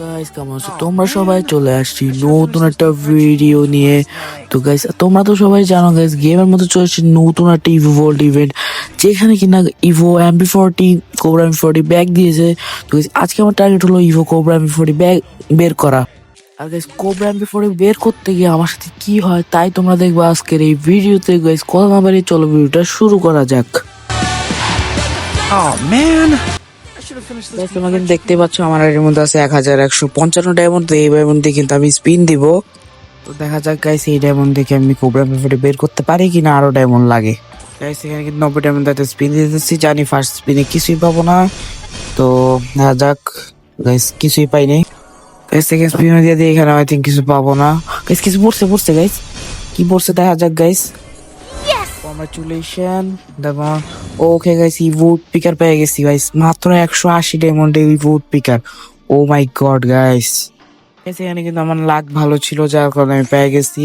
Guys কেমন আছো তোমরা সবাই চলে আসছি নতুন একটা ভিডিও নিয়ে। তো গাইস তোমরা তো সবাই জানো গাইস গেমের মধ্যে চলেছে নতুন একটা ইভো ভোল্ট ইভেন্ট যেখানে কিনা Evo MP forty Cobra MP forty bag দিয়েছে। তো guys, আজকে আমার টার্গেট হলো Evo Cobra MP forty bag বের করা। আর গাইস কোবরা এমপি ফোরটি বের করতে গিয়ে আমার সাথে কি হয় তাই তোমরা দেখবে আজকের এই ভিডিওতে গাইস কথা না বাড়িয়ে চলো ভিডিওটা শুরু করা যাক। Oh man! তোমরা কিন্তু দেখতে পাচ্ছ আমার এর মধ্যে আছে এক হাজার একশো পঞ্চান্ন ডায়মন্ড তো এই ডায়মন্ড দিয়ে কিন্তু আমি স্পিন দিব। তো দেখা যাক গাইস এই ডায়মন্ড দেখে আমি কোবরা পেপারে বের করতে পারি কিনা আরও ডায়মন্ড লাগে। গাইস এখানে কিন্তু নব্বই ডায়মন্ড একটা স্পিন দিতেছি জানি ফার্স্ট স্পিনে কিছুই পাবো না। তো দেখা যাক গাইস কিছুই পাইনি গাইস সেকেন্ড স্পিন দিয়ে দিয়ে এখানে আই থিঙ্ক কিছু পাবো না। গাইস কিছু পড়ছে পড়ছে গাইস কি পড়ছে দেখা যাক গাইস কংগ্রাচুলেশন দেখুন ওকে গাইস ই উড পিকার পেয়ে গেছি গাইস মাত্র একশো আশি ডায়মন্ডে woodpecker oh my god guys এখানে কিন্তু আমার লাক ভালো ছিল, যার কারণে আমি পেয়ে গেছি।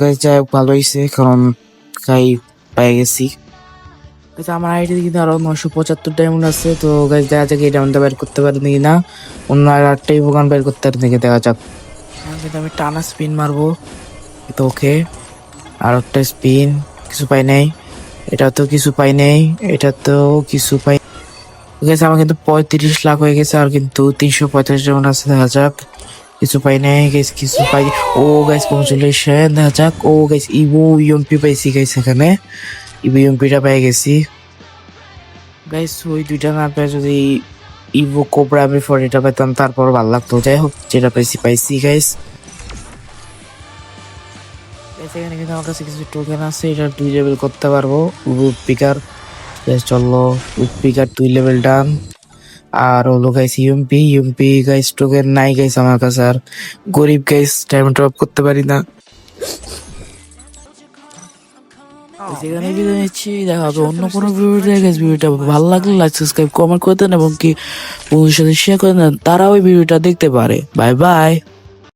গাইস যাই হোক ভালো হয়েছে, কারণ গাই পেয়ে গেছি। গাইস আমার আইডিতে কিন্তু আরও নশো পঁচাত্তর ডায়মন্ড আছে, তো গাইস দেখা যাক এই ডায়মন্ডটা বের করতে পারি নাকি না। অন্য আর একটা ইভোগান বের করতে পারি নাকি, দেখা যাক। আমি টানা স্পিন মারবো। তো ওকে আর একটা স্পিন কিছু পাই নাই এটা তো কিছু পাই নাই এটা তো কিছু পাই গেছে, আমার কিন্তু পঁয়ত্রিশ লাখ হয়ে গেছে, আর কিন্তু তিনশো পঁয়ত্রিশ যেমন আছে, দেখা যাক। কিছু পাই নাই গেছ কিছু পাই ও গাইস কংগ্রেচুলেশন দেখা যাক। ও গাইস ইভো ইউএমপি পাইছি গাইস এখানে। ইভো ইউএমপিটা পেয়ে গেছি। গাইস ওই দুইটা না পেয়ে যদি ইভো কোবরা আমি ফোর এটা পেতাম তারপর ভালো লাগতো। যাই হোক, যেটা পাইছি পাইছি গাইস এখানে কিন্তু আমার কাছে কিছু টোকেন আছে এটা দুই লেভেল করতে পারব। রুট পিকার চলল রুট পিকার দুই লেভেল ডান আর হলো guys UMP UMP guys token নাই গাইস আমার কাছে আর গরিব গাইস টাইম ড্রপ করতে পারি না। সেখানে বিদায় নিচ্ছি দেখা হবে অন্য কোনো ভিডিওতে গাইস ভিডিওটা ভালো লাগলে লাইক সাবস্ক্রাইব কমেন্ট করে দেন এবং কি বন্ধুদের সাথে শেয়ার করে দেন। তারা ওই ভিডিওটা দেখতে পারে। Bye bye